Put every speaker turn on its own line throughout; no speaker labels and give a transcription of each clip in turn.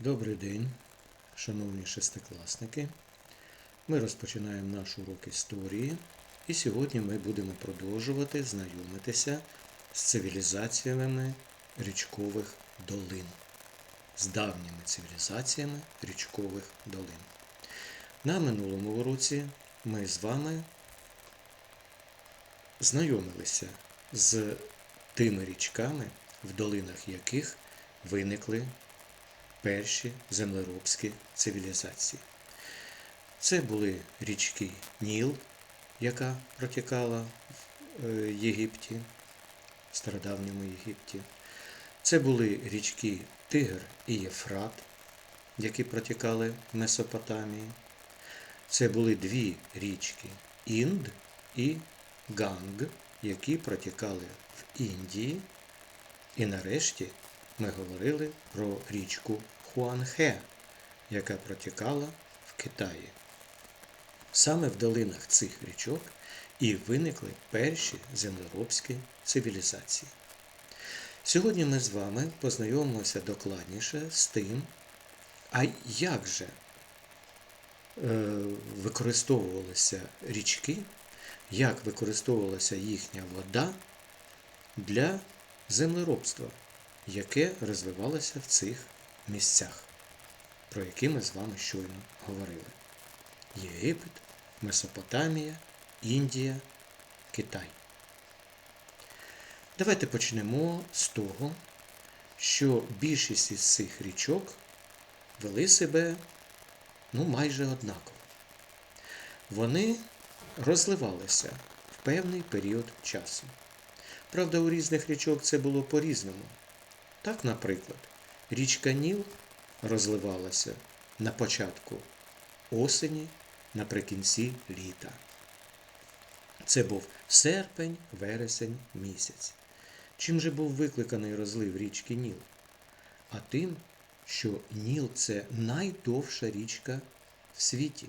Добрий день, шановні шестикласники. Ми розпочинаємо наш урок історії, і сьогодні ми будемо продовжувати знайомитися з цивілізаціями річкових долин, з давніми цивілізаціями річкових долин. На минулому уроці ми з вами знайомилися з тими річками, в долинах яких виникли перші землеробські цивілізації. Це були річки Ніл, яка протікала в е, Єгипті, стародавньому Єгипті. Це були річки Тигр і Єфрат, які протікали в Месопотамії. Це були дві річки Інд і Ганг, які протікали в Індії. І нарешті ми говорили про річку Хуанхе, яка протікала в Китаї. Саме в долинах цих річок і виникли перші землеробські цивілізації. Сьогодні ми з вами познайомимося докладніше з тим, а як же е, використовувалися річки, як використовувалася їхня вода для землеробства, яке розвивалося в цих місцях, про які ми з вами щойно говорили. Єгипет, Месопотамія, Індія, Китай. Давайте почнемо з того, що більшість із цих річок вели себе ну, майже однаково. Вони розливалися в певний період часу. Правда, у різних річок це було по-різному. Так, наприклад, річка Ніл розливалася на початку осені, наприкінці літа. Це був серпень, вересень місяць. Чим же був викликаний розлив річки Ніл? А тим, що Ніл це найдовша річка в світі.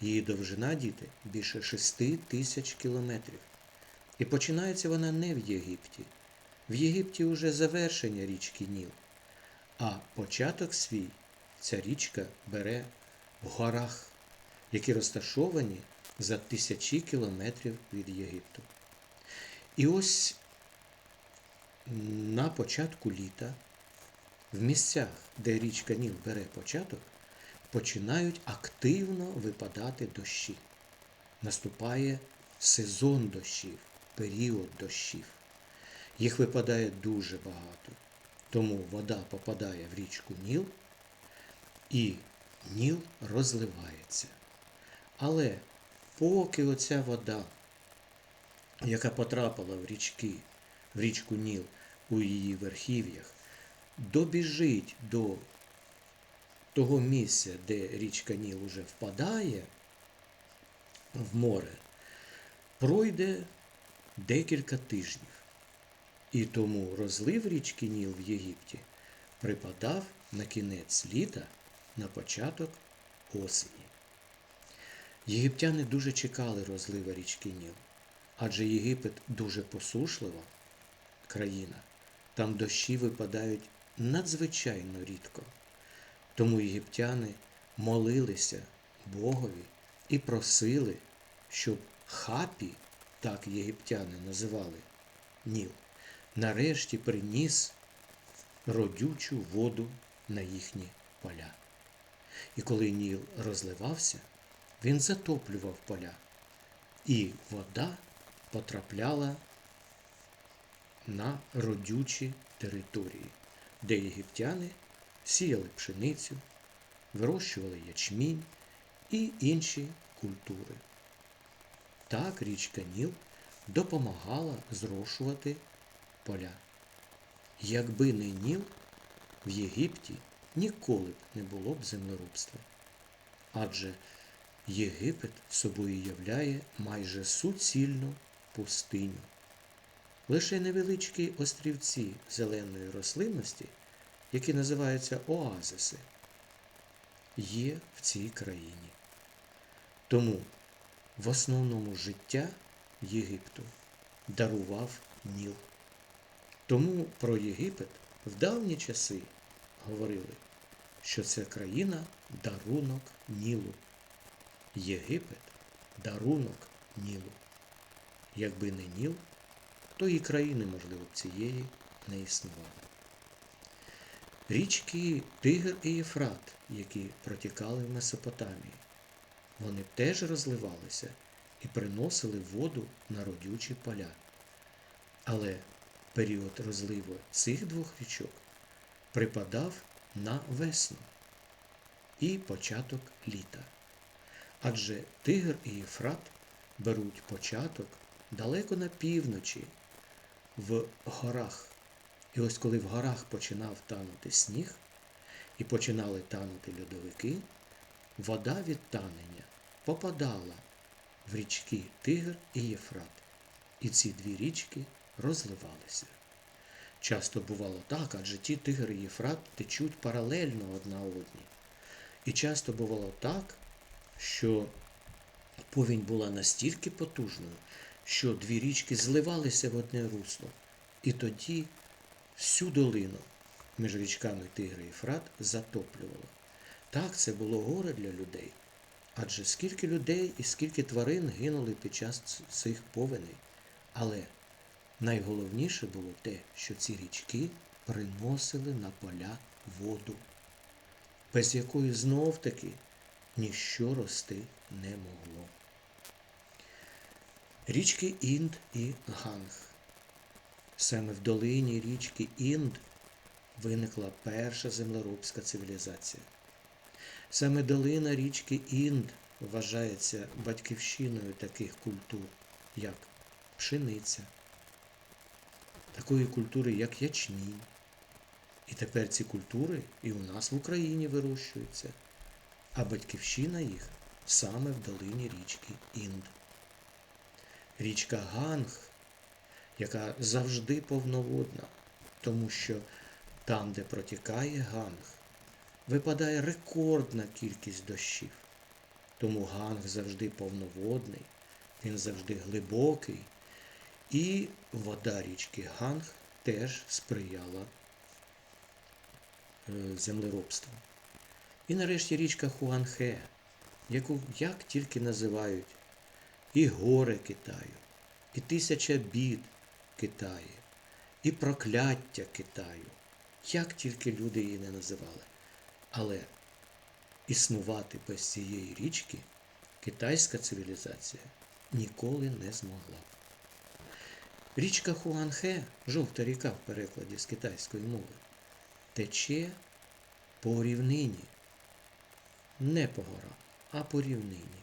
Її довжина діти більше 6 тисяч кілометрів. І починається вона не в Єгипті. В Єгипті уже завершення річки Ніл, а початок свій ця річка бере в горах, які розташовані за тисячі кілометрів від Єгипту. І ось на початку літа, в місцях, де річка Ніл бере початок, починають активно випадати дощі. Наступає сезон дощів, період дощів. Їх випадає дуже багато. Тому вода попадає в річку Ніл і Ніл розливається. Але поки оця вода, яка потрапила в річки, в річку Ніл у її верхів'ях, добіжить до того місця, де річка Ніл уже впадає в море, пройде декілька тижнів. І тому розлив річки Ніл в Єгипті припадав на кінець літа на початок осені. Єгиптяни дуже чекали розлива річки Ніл, адже Єгипет дуже посушлива країна, там дощі випадають надзвичайно рідко. Тому єгиптяни молилися Богові і просили, щоб хапі, так єгиптяни називали Ніл, нарешті приніс родючу воду на їхні поля. І коли Ніл розливався, він затоплював поля, і вода потрапляла на родючі території, де єгиптяни сіяли пшеницю, вирощували ячмінь і інші культури. Так річка Ніл допомагала зрошувати поля. Якби не Ніл, в Єгипті ніколи б не було б землеробства. Адже Єгипет собою являє майже суцільну пустиню. Лише невеличкі острівці зеленої рослинності, які називаються оазиси, є в цій країні. Тому в основному життя Єгипту дарував Ніл. Тому про Єгипет в давні часи говорили, що це країна дарунок Нілу. Єгипет дарунок Нілу. Якби не Ніл, то і країни, можливо, цієї не існувало. Річки Тигр і Єфрат, які протікали в Месопотамії, вони теж розливалися і приносили воду на родючі поля. Але період розливу цих двох річок припадав на весну і початок літа. Адже Тигр і Єфрат беруть початок далеко на півночі, в горах. І ось коли в горах починав танути сніг і починали танути льодовики, вода від танення попадала в річки Тигр і Єфрат, і ці дві річки розливалися. Часто бувало так, адже ті Тигр і Єфрат течуть паралельно одна одній. І часто бувало так, що повінь була настільки потужною, що дві річки зливалися в одне русло, і тоді всю долину між річками Тигри і Фрат затоплювало. Так, це було горе для людей. Адже скільки людей і скільки тварин гинули під час цих повеней. Але найголовніше було те, що ці річки приносили на поля воду, без якої знов таки ніщо рости не могло. Річки Інд і Ганг. Саме в долині річки Інд виникла перша землеробська цивілізація. Саме долина річки Інд вважається батьківщиною таких культур, як пшениця, такої культури, як ячмінь. І тепер ці культури і у нас в Україні вирощуються, а батьківщина їх саме в долині річки Інд. Річка Ганг, яка завжди повноводна, тому що там, де протікає Ганг, випадає рекордна кількість дощів. Тому Ганг завжди повноводний, він завжди глибокий, і вода річки Ганг теж сприяла е, землеробству. І нарешті річка Хуанхе, яку як тільки називають і горе Китаю, і тисяча бід Китаю, і прокляття Китаю, як тільки люди її не називали. Але існувати без цієї річки китайська цивілізація ніколи не змогла. Річка Хуанхе, жовта ріка в перекладі з китайської мови, тече по рівнині, не по горам, а по рівнині.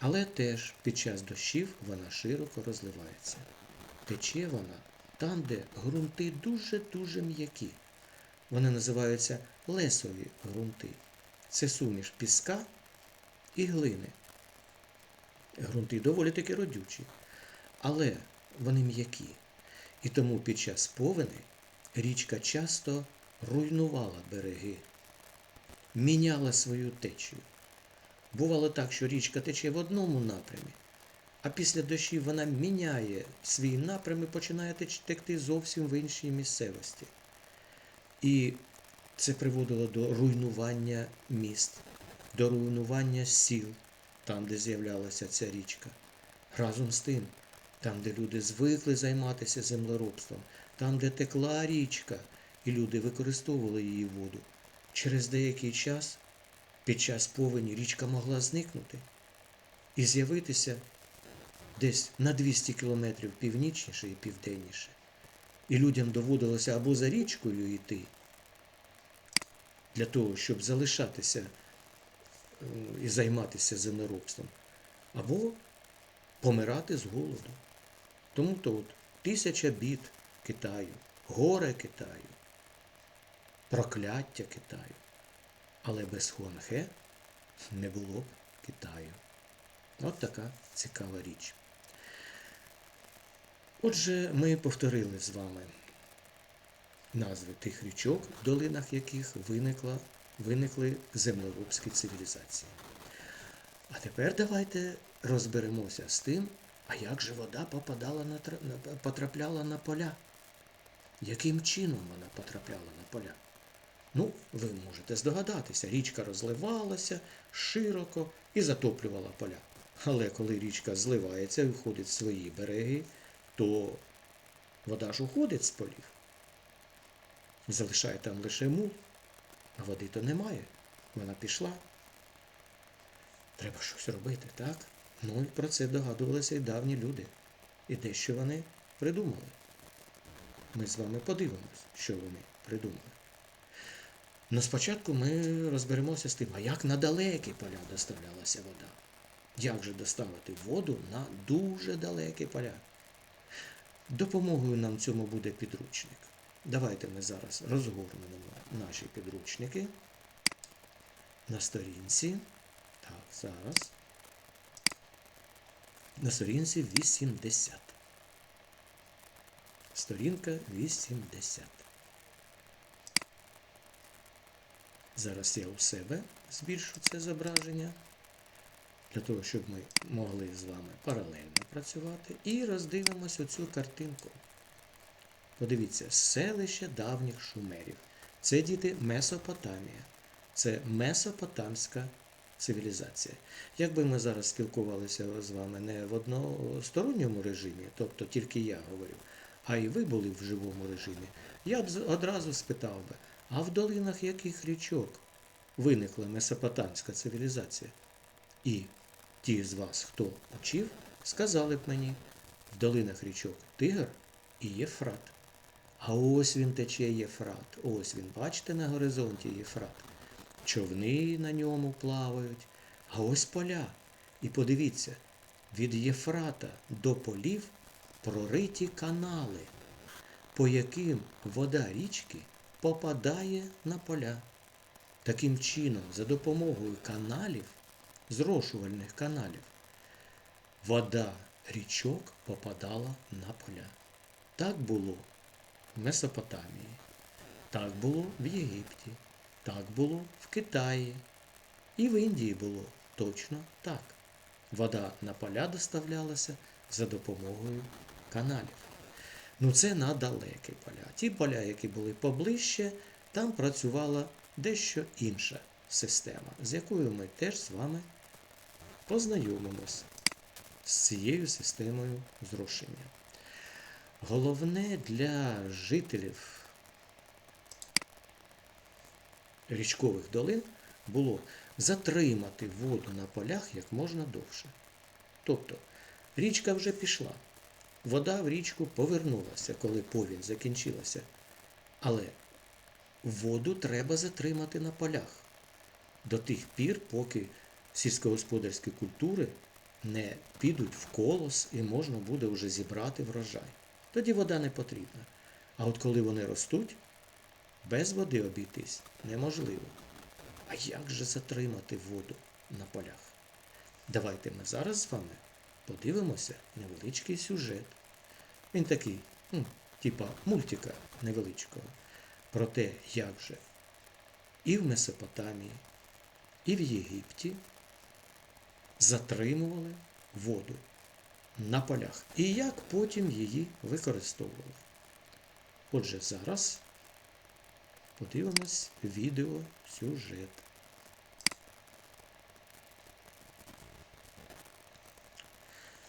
Але теж під час дощів вона широко розливається. Тече вона там, де ґрунти дуже-дуже м'які. Вони називаються лесові ґрунти. Це суміш піска і глини. Ґрунти доволі таки родючі, але вони м'які. І тому під час повені річка часто руйнувала береги, міняла свою течію. Бувало так, що річка тече в одному напрямі, а після дощів вона міняє свій напрям і починає текти зовсім в іншій місцевості. І це приводило до руйнування міст, до руйнування сіл, там, де з'являлася ця річка. Разом з тим, там, де люди звикли займатися землеробством, там, де текла річка, і люди використовували її воду. Через деякий час, під час повені, річка могла зникнути і з'явитися десь на 200 кілометрів північніше і південніше. І людям доводилося або за річкою йти, для того, щоб залишатися е, і займатися землеробством, або помирати з голоду. Тому то от тисяча бід Китаю, горе Китаю, прокляття Китаю. Але без Хуанхе не було б Китаю. От така цікава річ. Отже, ми повторили з вами назви тих річок, в долинах яких виникла, виникли землеробські цивілізації. А тепер давайте розберемося з тим, а як же вода попадала на, тра- потрапляла на поля? Яким чином вона потрапляла на поля? Ну, ви можете здогадатися, річка розливалася широко і затоплювала поля. Але коли річка зливається і входить в свої береги, то вода ж уходить з полів. Залишає там лише мул, а води то немає. Вона пішла. Треба щось робити, так? Ну про це догадувалися і давні люди. І дещо вони придумали. Ми з вами подивимось, що вони придумали. Ну, спочатку ми розберемося з тим, а як на далекі поля доставлялася вода. Як же доставити воду на дуже далекі поля? Допомогою нам цьому буде підручник. Давайте ми зараз розгорнемо наші підручники на сторінці. Так, зараз. На сторінці 80. Сторінка 80. Зараз я у себе збільшу це зображення, для того, щоб ми могли з вами паралельно працювати. І роздивимося цю картинку. Подивіться, селище давніх шумерів. Це діти Месопотамія. Це Месопотамська цивілізація. Якби ми зараз спілкувалися з вами не в односторонньому режимі, тобто тільки я говорю, а і ви були в живому режимі, я б одразу спитав би, а в долинах яких річок виникла месопотамська цивілізація? І ті з вас, хто учив, сказали б мені, в долинах річок Тигр і Єфрат. А ось він тече Єфрат. Ось він, бачите, на горизонті Єфрат. Човни на ньому плавають, а ось поля. І подивіться, від Єфрата до полів прориті канали, по яким вода річки попадає на поля. Таким чином, за допомогою каналів, зрошувальних каналів, вода річок попадала на поля. Так було в Месопотамії, так було в Єгипті, так було в Китаї. І в Індії було точно так. Вода на поля доставлялася за допомогою каналів. Ну, це на далекі поля. Ті поля, які були поближче, там працювала дещо інша система, з якою ми теж з вами познайомимось з цією системою зрошення. Головне для жителів річкових долин було затримати воду на полях як можна довше. Тобто річка вже пішла, вода в річку повернулася, коли повінь закінчилася. Але воду треба затримати на полях до тих пір, поки сільськогосподарські культури не підуть в колос і можна буде вже зібрати врожай. Тоді вода не потрібна. А от коли вони ростуть, без води обійтись неможливо. А як же затримати воду на полях? Давайте ми зараз з вами подивимося невеличкий сюжет. Він такий, ну, типа мультика невеличкого, про те, як же і в Месопотамії, і в Єгипті затримували воду на полях і як потім її використовували. Отже, зараз подивимось відео сюжет.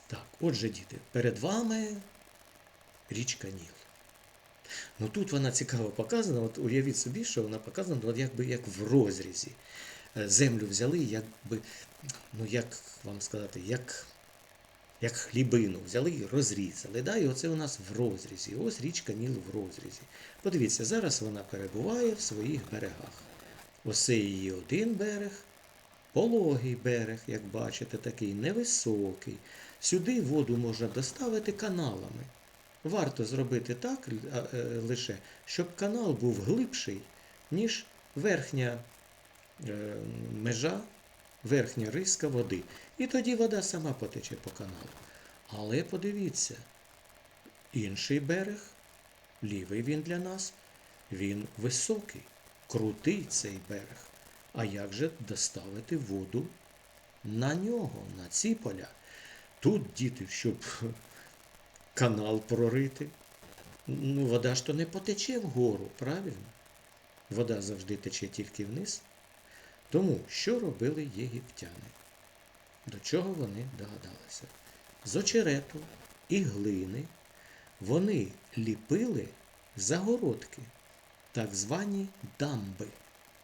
Так, отже, діти, перед вами річка Ніл. Ну тут вона цікаво показана. От уявіть собі, що вона показана от якби як в розрізі. Е, Землю взяли, якби, ну як вам сказати, як, як хлібину взяли і розрізали. Да? І оце у нас в розрізі. Ось річка Ніл в розрізі. Подивіться, зараз вона перебуває в своїх берегах. Ось це її один берег, пологий берег, як бачите, такий невисокий. Сюди воду можна доставити каналами. Варто зробити так е, лише, щоб канал був глибший, ніж верхня е, межа, верхня риска води. І тоді вода сама потече по каналу. Але подивіться, інший берег, лівий він для нас, він високий, крутий цей берег. А як же доставити воду на нього, на ці поля? Тут, діти, щоб канал прорити. Ну, вода ж то не потече вгору, правильно? вода завжди тече тільки вниз. Тому що робили єгиптяни? До чого вони догадалися? З очерету і глини вони ліпили загородки, так звані дамби.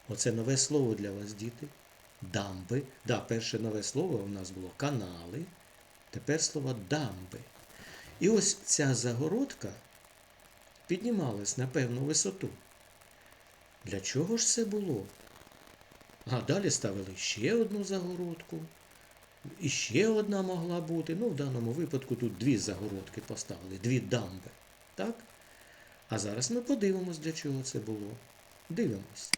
Оце нове слово для вас, діти. Дамби. Да, перше нове слово у нас було канали. Тепер слово дамби. І ось ця загородка піднімалась на певну висоту. Для чого ж це було? А далі ставили ще одну загородку. І ще одна могла бути. Ну, в даному випадку тут дві загородки поставили, дві дамби. Так? А зараз ми подивимось, для чого це було. Дивимось.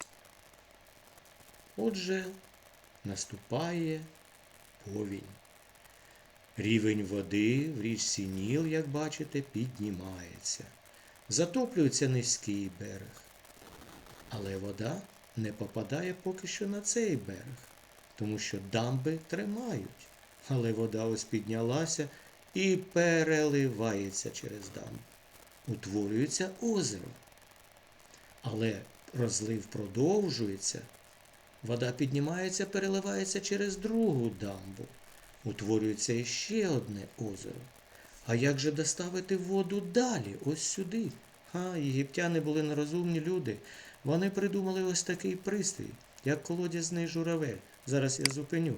Отже, наступає повінь. Рівень води в річці Ніл, як бачите, піднімається. Затоплюється низький берег. Але вода не попадає поки що на цей берег, тому що дамби тримають. Але вода ось піднялася і переливається через дамбу. Утворюється озеро. Але розлив продовжується. Вода піднімається, переливається через другу дамбу. Утворюється іще одне озеро. А як же доставити воду далі, ось сюди? А, єгиптяни були нерозумні люди. Вони придумали ось такий пристрій, як колодязний журавель. Зараз я зупиню.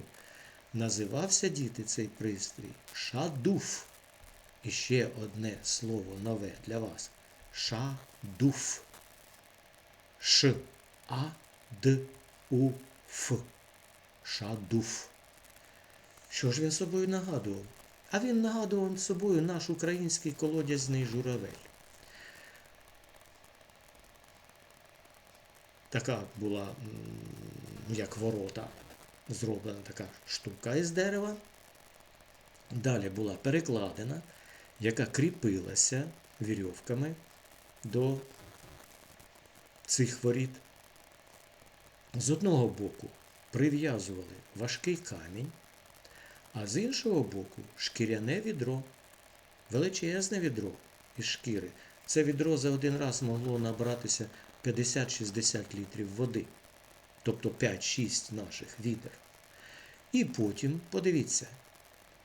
Називався діти цей пристрій шадуф. І ще одне слово нове для вас. Шадуф. Ш. А. Д. У. Ф. Шадуф. Що ж він собою нагадував? А він нагадував собою наш український колодязний журавель. Така була, як ворота, зроблена така штука із дерева. Далі була перекладина, яка кріпилася вірьовками до цих воріт. З одного боку прив'язували важкий камінь, а з іншого боку шкіряне відро, величезне відро із шкіри. Це відро за один раз могло набратися 50-60 літрів води, тобто 5-6 наших відер. І потім, подивіться,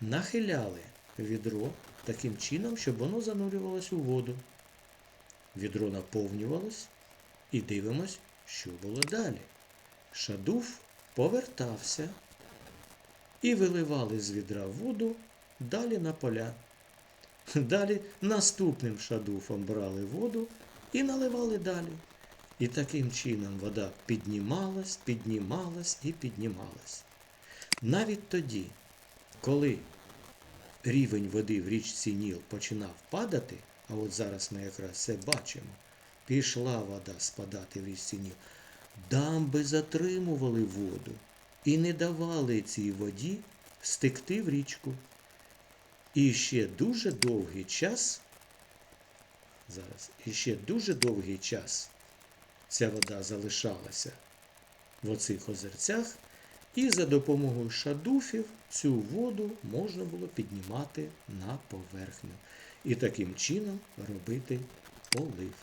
нахиляли відро таким чином, щоб воно занурювалось у воду. Відро наповнювалось і дивимось, що було далі. Шадуф повертався і виливали з відра воду далі на поля. Далі наступним шадуфом брали воду і наливали далі. І таким чином вода піднімалась, піднімалась і піднімалась. Навіть тоді, коли рівень води в річці Ніл починав падати, а от зараз ми якраз це бачимо, пішла вода спадати в річці Ніл, дамби затримували воду і не давали цій воді стекти в річку. І ще дуже довгий час, зараз, і ще дуже довгий час ця вода залишалася в оцих озерцях, і за допомогою шадуфів цю воду можна було піднімати на поверхню. І таким чином робити полив.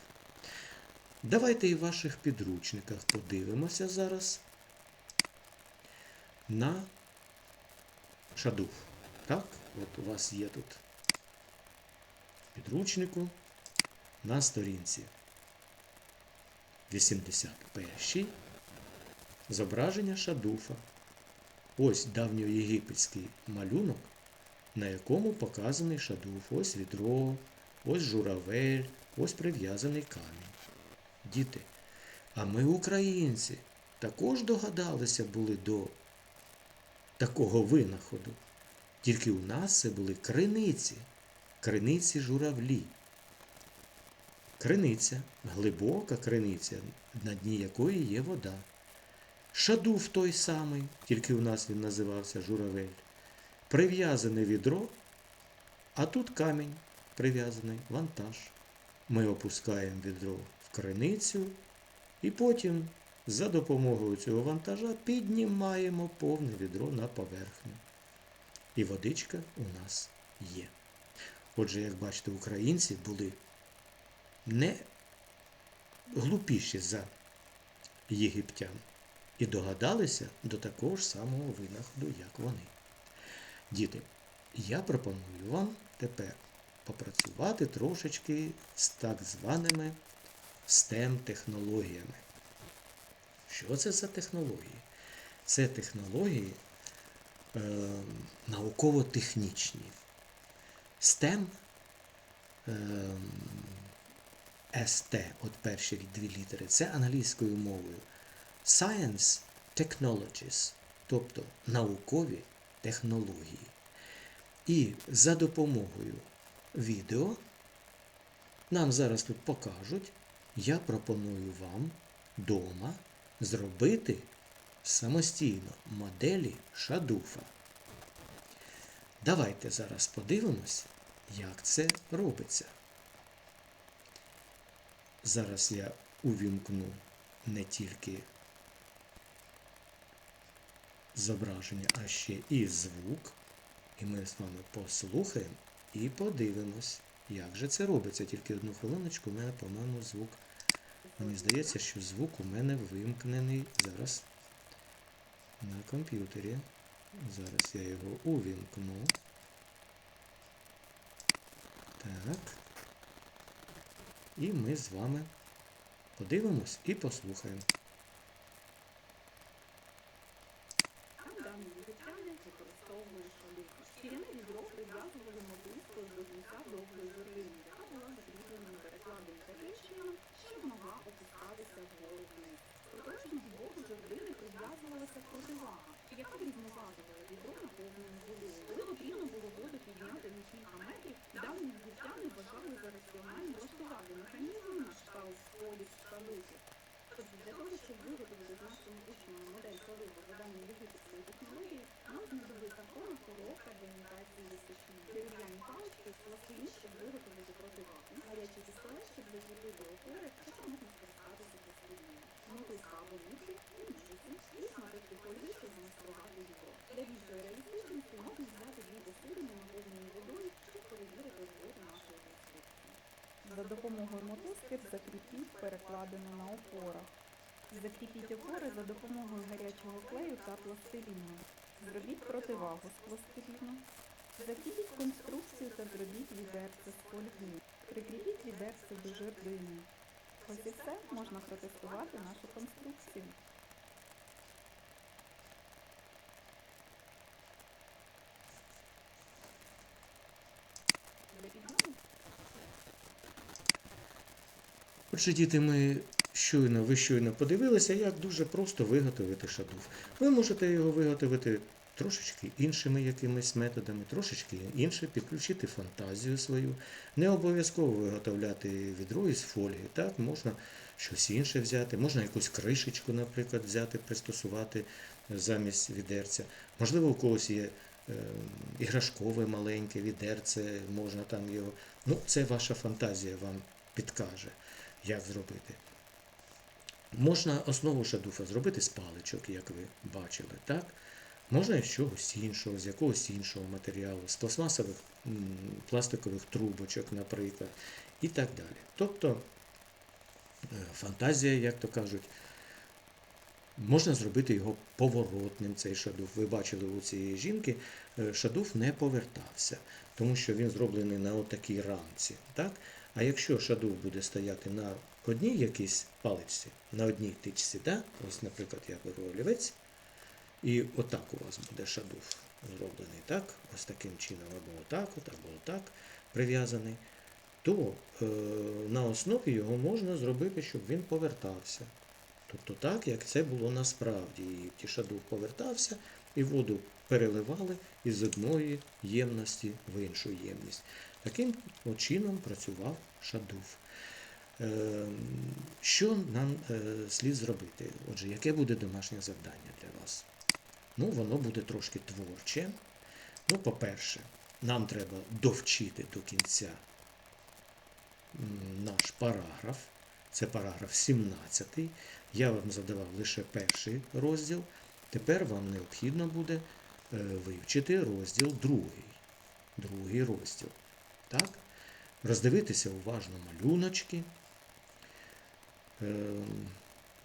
Давайте і в ваших підручниках подивимося зараз на шадуф. Так, от у вас є тут підручнику на сторінці 81 зображення шадуфа. Ось давньоєгипетський малюнок, на якому показаний шадуф. Ось відро, ось журавель, ось прив'язаний камінь. Діти, а ми, українці, також догадалися були до такого винаходу. Тільки у нас це були криниці, криниці журавлі. Криниця, глибока криниця, на дні якої є вода. Шадув той самий, тільки у нас він називався журавель. Прив'язане відро, а тут камінь прив'язаний, вантаж. Ми опускаємо відро в криницю і потім за допомогою цього вантажа піднімаємо повне відро на поверхню. І водичка у нас є. Отже, як бачите, українці були не глупіші за єгиптян і догадалися до такого ж самого винаходу, як вони. Діти, я пропоную вам тепер попрацювати трошечки з так званими STEM-технологіями. Що це за технології? Це технології е, науково-технічні. STEM е, ST, от перші дві літери, це англійською мовою. Science Technologies, тобто наукові технології. І за допомогою відео нам зараз тут покажуть, я пропоную вам вдома зробити самостійно моделі шадуфа. Давайте зараз подивимось, як це робиться. Зараз я увімкну не тільки зображення, а ще і звук. І ми з вами послухаємо і подивимось, як же це робиться. Тільки одну хвилиночку, у мене, по-моєму, звук. Мені здається, що звук у мене вимкнений зараз на комп'ютері. Зараз я його увімкну. Так. І ми з вами подивимось і послухаємо.
Там дані єгиптяни використовували шалухи. Шкіряне відро прив'язували мотузкою до кінця довгої журлини, яка була закріплена перекладом та реченням, щоб могла опускатися вгору вниз. Протилежного боку журлини прив'язувалася противага, яка рівноважувала відро наповнене водою. Коли потрібно було воду підняти на кілька метрів, давні єгиптяни вважали за раціональне влаштувати механізм на кшталт поліс шалухи. Отже, для того, щоб виготовити з нашими учнями модель шалухи за даною єгипетської технології, нам знадобиться повна коробка для імітації височини, дерев'яні палички з пластилін, щоб виготовити противагу, гарячий пістолет, щоб закріпити опори, та що можна скористатися пластиліном, мотузка або нитки, ножиці, і шматочки фольги, щоб замаскувати його. Для більшої реалістичності можна взяти дві посудини, наповнені водою, щоб перевірити роботу нашої конструкції.
За допомогою мотузки закріпіть перекладину на опорах. Закріпіть опори за допомогою гарячого клею та пластиліну. Зробіть противагу з пластиліну. Закріпіть конструкцію та зробіть відерце з фольги. Прикріпіть відерце до жердини. Ось і все, можна протестувати нашу конструкцію.
Отже, діти, ми щойно, ви щойно подивилися, як дуже просто виготовити шадуф. Ви можете його виготовити трошечки іншими якимись методами, трошечки інше, підключити фантазію свою. Не обов'язково виготовляти відро із фольги. Так, можна щось інше взяти, можна якусь кришечку, наприклад, взяти, пристосувати замість відерця. Можливо, у когось є е, іграшкове маленьке відерце, можна там його. Ну, це ваша фантазія вам підкаже як зробити. Можна основу шадуфа зробити з паличок, як ви бачили, так? Можна з чогось іншого, з якогось іншого матеріалу, з пластмасових пластикових трубочок, наприклад, і так далі. Тобто е, фантазія, як то кажуть, можна зробити його поворотним, цей шадуф. Ви бачили у цієї жінки, е, шадуф не повертався, тому що він зроблений на отакій рамці. Так? А якщо шадуф буде стояти на одній якійсь паличці, на одній тичці, да? ось, наприклад, я беру олівець, і отак у вас буде шадуф зроблений, так? Ось таким чином, або отак, от, або отак прив'язаний, то е, на основі його можна зробити, щоб він повертався. Тобто так, як це було насправді. І ті шадуф повертався, і воду переливали із одної ємності в іншу ємність. Таким чином працював шадуф. Е, Що нам е, слід зробити? Отже, яке буде домашнє завдання для вас? Ну, воно буде трошки творче. Ну, по-перше, нам треба довчити до кінця наш параграф. Це параграф 17. Я вам задавав лише перший розділ. Тепер вам необхідно буде е, вивчити розділ другий. Другий розділ. Так? Роздивитися уважно малюночки. Ем,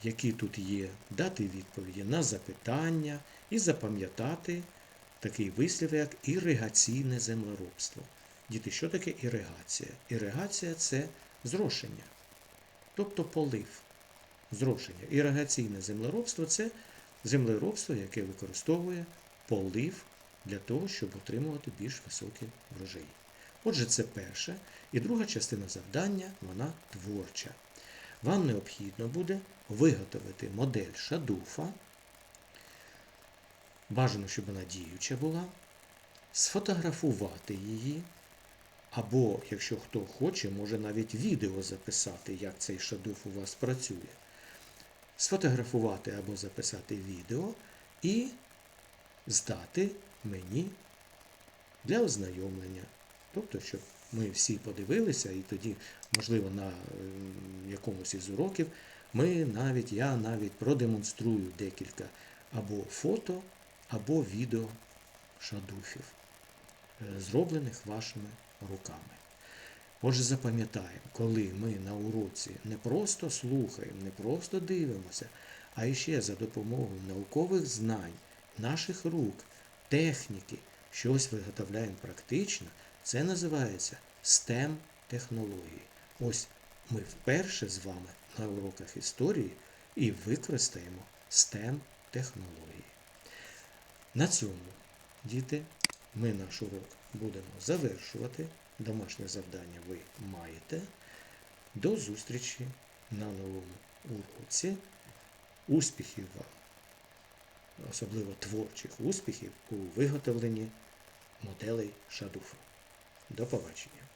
які тут є, дати відповіді на запитання і запам'ятати такий вислів, як іригаційне землеробство. Діти, що таке іригація? Іригація це зрошення, тобто полив. Зрошення. Іригаційне землеробство це землеробство, яке використовує полив для того, щоб отримувати більш високі врожаї. Отже, це перше. І друга частина завдання вона творча. Вам необхідно буде виготовити модель шадуфа. Бажано, щоб вона діюча була, сфотографувати її, або, якщо хто хоче, може навіть відео записати, як цей шадуф у вас працює. Сфотографувати або записати відео і здати мені для ознайомлення. Тобто, щоб ми всі подивилися, і тоді, можливо, на ем, якомусь із уроків ми навіть, я навіть продемонструю декілька або фото, або відео шадуфів, е, зроблених вашими руками. Отже, запам'ятаємо, коли ми на уроці не просто слухаємо, не просто дивимося, а іще за допомогою наукових знань, наших рук, техніки, щось виготовляємо практично, це називається STEM технології. Ось ми вперше з вами на уроках історії і використаємо STEM технології. На цьому, діти, ми наш урок будемо завершувати. Домашнє завдання ви маєте. До зустрічі на новому уроці. Успіхів вам, особливо творчих успіхів у виготовленні моделей шадуфа. До побачення!